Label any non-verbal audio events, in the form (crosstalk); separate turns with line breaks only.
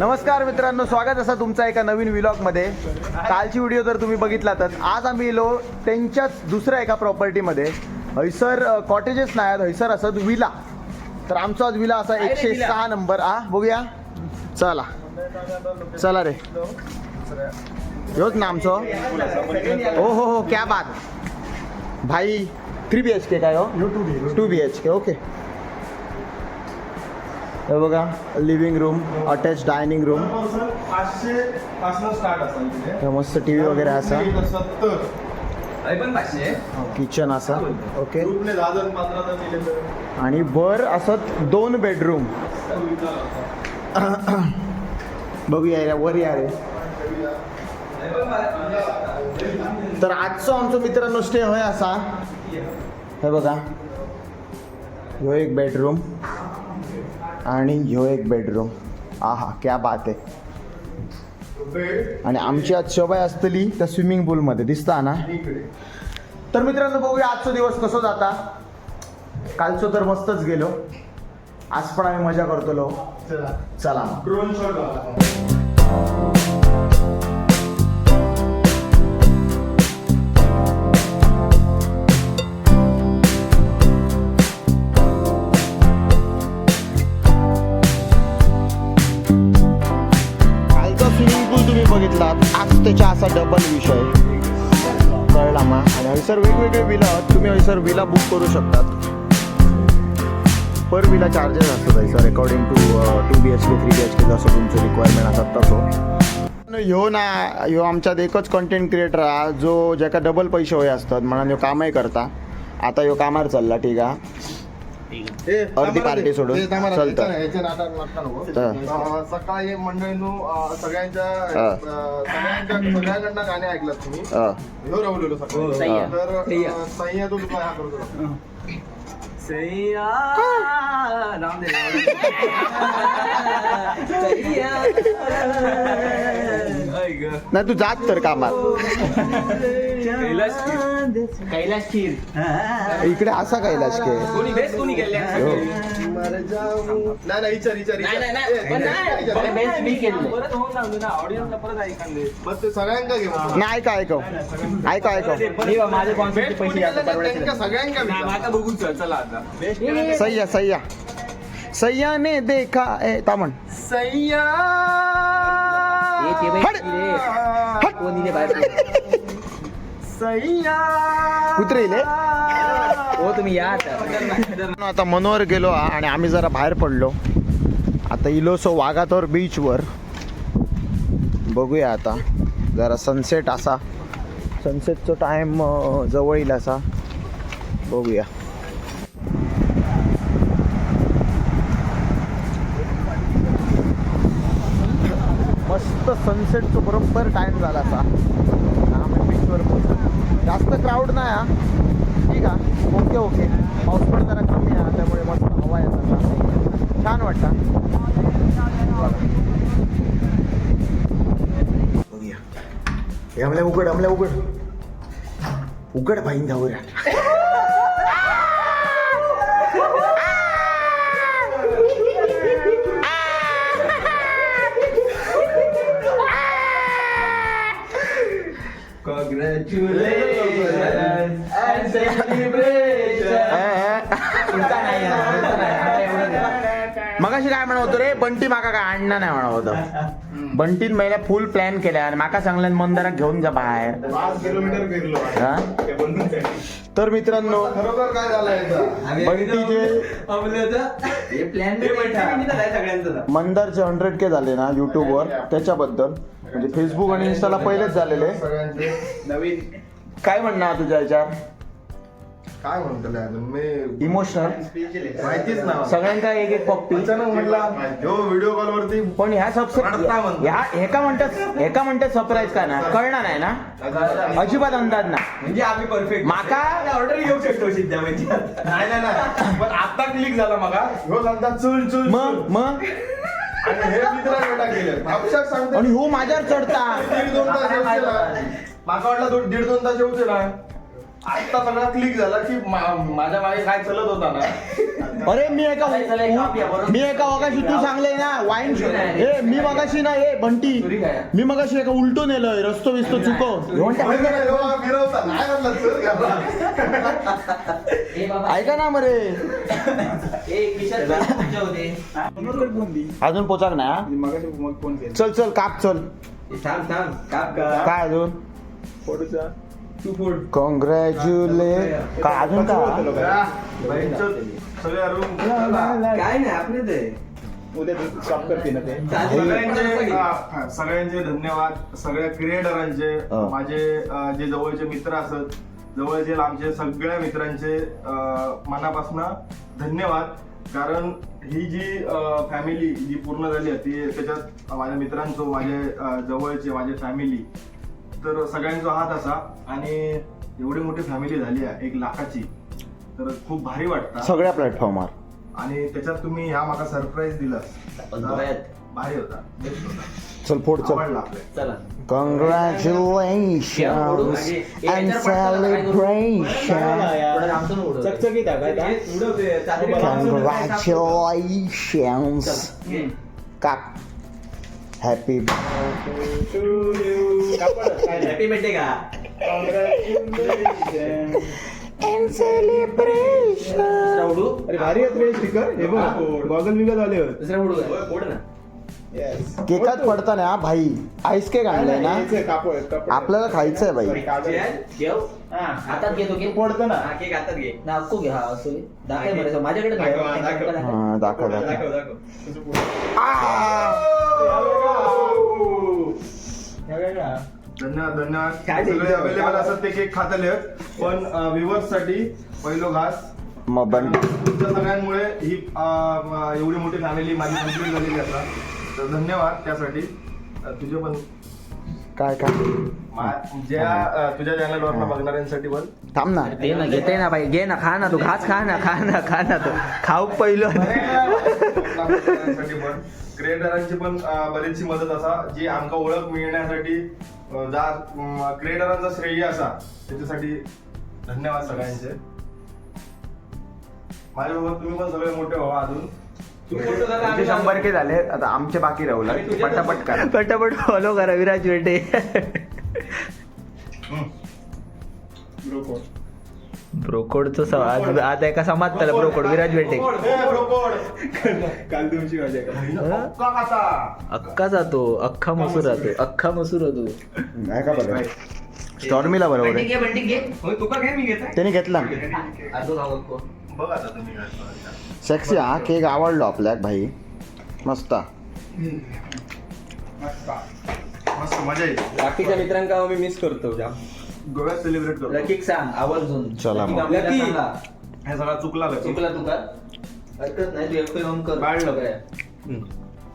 नमस्कार मित्रांनो स्वागत असा तुमचा एका नवीन व्लॉगमध्ये कालची व्हिडिओ जर तुम्ही बघितला तर आज आम्ही येलो त्यांच्याच दुसऱ्या एका प्रॉपर्टीमध्ये हयसर कॉटेजेस नाही आहेत हयसर असत विला तर आमचा आज विला असा एकशे सहा नंबर आ बघूया. चला. चला रे. ह्योच ना आमचो. हो हो हो क्या बात. भाई थ्री बी एच के काय हो? Two B H K okay हे बघा living room attach dining room
पाचशे पासून स्टार्ट असेल तिथे
मस्त टी व्ही वगैरे असा. किचन असा ओके आणि वर असत दोन बेडरूम बघूया या वर या रे. तर आजचो आमचो मित्रांनो स्टे होय असा. हे बघा. ह्यो एक बेडरूम आणि ह्यो एक बेडरूम आहा क्या बात आहे. आणि आमची आज शोभाय असतली त्या स्विमिंग पूलमध्ये दिसता ना? तर मित्रांनो बघूया आजचा दिवस कसं जाता. कालचो तर मस्तच गेलो. आज पण आम्ही मजा करतलो.
चला.
चला आज त्याच्या असा डबल विषय कळला मा. आणि हयसर वेगवेगळे विला तुम्ही हयसर विला बुक करू शकतात. पर विला चार्जेस असतात हयसर according to two B H K three B H K जसं तुमचं रिक्वायरमेंट असतात तसो. ह्यो ना ह्यो आमच्यात एकच कंटेंट क्रिएटर हा जो जेका डबल पैसे होय असतात. म्हणून ह्यो कामही करता. आता ह्यो कामार चालला ठीक आहे अर्धी पार्टी सोडून.
सकाळी मंडळीनो सगळ्यांच्या
हा.
सगळ्यांच्या सगळ्यांकडनं गाणे ऐकलात तुम्ही. रवलेलो सकाळी.
सह्या.
तर
सह्या.
तो तुला हा करतो.
सैया राम दे (laughs) सैया. ग.
नाही तू जात तर कामात.
कैलास खीर
इकडे असा कैलाश के
कोणी बेस कोणी केले
मर जाऊ. नाही नाही विचार विचार
नाही नाही
विचार.
नाही पण
ए,
नाही
विचार,
पण
विचार.
बेस मी केले परत होऊन सांगतो ना ऑडियन्सला परत ऐकायला
मग ते सगळ्यांका
नाही ऐका ऐकव ऐका ऐकव
मी माझे कॉन्सेप्ट
बेस्ट
पैसे
कोणी
जास्त
केलं नाही,
परवडायचे
त्यांका सगळ्यांका
नाही,
विचार.
आता बघू चल चला आता.
सय्या सय्या सय्याने देखा ए तामण.
सय्या
हट. हट.
कोणी बाहेर
कुत्रे इले?
हो तुम्ही या आता.
आता मनोवर गेलो आणि आम्ही जरा बाहेर पडलो. आता इलोसो वाघातोर बीचवर. बघूया आता. जरा सनसेट असा. सनसेटचा टाइम जवळ येईल असा. बघूया. मस्त सनसेटचं बरोबर टाईम झाला असा. आम्ही बीचवर पोहोचलो जास्त क्राऊड नाही हा. ठीक आहे. ओके ओके पाऊस पण जरा कमी आहे त्यामुळे मस्त हवा येत छान वाटतं. बघूया. हे आमल्या उघड आमल्या उघड. उघड भाईन धावूया
Congratulations. and celebration.
मगाशी काय म्हणत होतो रे बंटी माका काय आणणार नाही म्हणत होतं. बंटीन महिला फुल प्लॅन केल्या आणि माका सांगलं मंदिरात घेऊन जा बाहेर.
पाच किलोमीटर फिरलो.
हा?
ते बनवून
तर मित्रांनो
खरोखर काय झालं
हे सगळ्यांचं?
मंदारचे हंड्रेड के झाले ना युट्यूबवर त्याच्याबद्दल म्हणजे फेसबुक आणि इन्स्टाला पहिलेच झालेले.
सगळ्यांचे.
नवीन.
काय म्हणणार तुझ्या याच्यावर?
काय म्हणतो लै अजून मी
इमोशनल
माहितीच ना
सगळ्यांका एक एक पप्पी.
अचानक म्हटला जो व्हिडिओ कॉल वरती
पण ह्या सबसे
रडता म्हणतो.
ह्या हेका म्हणतात हेका म्हणतात सरप्राईज का ना कळणार नाही ना? अजिबात अंदाज ना
म्हणजे आम्ही परफेक्ट
माका
ऑर्डर घेऊ शकतो सिद्धा म्हणजे.
नाही नाही नाही. पण आता क्लिक झाला मगा ह्यो सांगता चुल चुल
मग
चुल.
मग?
आणि हे मित्रा बेटा केले. अक्षर सांगते
आणि हो माझ्यावर चढता.
दीड दोन तास येऊ दिला. माका वाटला दोन दीड दोन तास येऊ दिला आता सगळा क्लिक झाला की मा- माझ्या मागे काय चलत होता ना?
अरे मी एका. मी एका मगाशी तू सांगले ना वाईन ए मी मगाशी ना ए बंटी? मी मगाशी एका उलटू नेलोय रस्तो बिस्तो चुकव
फिरवता. नाही म्हणलं चल घाबरा.
ए बाबा.
ऐका ना मरे.
तुमच्या होते.
अजून पोचाक ना चल चल काप चल.
थांब थांब काप का
काय अजून?
फोड
कॉंग्रॅच्युले काय अजून का?
काय नाही आपले ते.
सगळ्यांचे हा, सगळ्यांचे धन्यवाद. सगळ्या क्रिएटरांचे
हा.
माझे अं, जे जवळचे मित्र असत जवळचे आमचे सगळ्या मित्रांचे मनापासून धन्यवाद. कारण ही जी फॅमिली जी पूर्ण झाली आहे ती त्याच्यात माझ्या मित्रांचो माझे अं, जवळचे माझे फॅमिली तर सगळ्यांचा हात असा आणि एवढी मोठी फॅमिली झाली आहे एक लाखाची तर खूप भारी वाटतं.
सगळ्या प्लॅटफॉर्मवर
आणि त्याच्यात तुम्ही ह्या मला सरप्राईज दिलं. भारी होता.
चल फोड चल.
आवडला आपल्याला.
चला.
अँड सेलिब्रेशन
चकचकीत
कॉंग्रॅच्युलेशन्स काप. हॅपी
हॅपी बर्थडे का
अँड सेलिब्रेशन
दुसरा उडू
अरे भारी आहेत रे स्टिकर हे बघ गॉगल बिगल आले होत.
दुसरा उडू का? फोड ना.
केकात पडताना हा भाई आईस केक आणलाय ना? आपल्याला खायचंय भाई.
ठेव हातात घेतो घे
पडतो ना.
हा, केक हातात घे. ना अक्को घे. हा असो घे. दाखव बरं असं. माझ्याकडे
दाखव,
दाखव.
दाखव.
दाखव.
हा दाखव दाखव.
दाखव दाखव.
धन्यवाद धन्यवाद
काय
सगळे
द्यायचं?
अवेलेबल असतात ते केक खातले पण व्ह्युअर्ससाठी पहिलो घास.
मग बन.
तुमच्या सगळ्यांमुळे ही अं, म, एवढी मोठी फॅमिली माझी कंप्लीट झालेली आता. तर धन्यवाद त्यासाठी. अं, तुझे पण.
काय काय?
मा- ज्या अं, तुझ्या चॅनलवर बघणाऱ्यांसाठी पण.
थांब ना.
दे ना घेते ना भाई घे ना खा ना तू. खास खा ना खा ना खा ना तू. खाऊ पहिलं. (laughs)
पण. क्रिएटरांची पण बरीचशी मदत असा जी आमका ओळख मिळण्यासाठी जा क्रिएटरांचा श्रेय असा त्याच्यासाठी धन्यवाद सगळ्यांचे. माझ्यासोबत तुम्ही पण सगळे मोठे व्हा अजून.
तुमचे शंभर के झाले आता आमचे बाकी राहुला पटापट करा. (laughs)
पटापट फॉलो करा विराज बेटे ब्रोकोडचं स- आज आज एका समाजताला ब्रोकोड. विराज बेटे
काल तुमची मजा का?
पक्का खाता
अख्खा जातो. अख्खा मसूर राहतो अख्खा मसूर राहतो
नाही का बरं? स्टॉर्मीला बरोबर आहे त्याने घेतला.
बघ आता तुम्ही काय करायचं.
सेक्सी हा केक आवडलो आपल्याक भाई. मस्त.
मस्त. मजा येईल.
बाकीच्या मित्रांका मी मिस करतो
गोव्यात सेलिब्रेट करू
लकीक सांग आवर्जून
चला मग.
लकी
हे सगळा चुकला लकी.
चुकला तुका हरकत नाही तू एकटं येऊन कर
बाळलं.
सगळ्या. हम्म.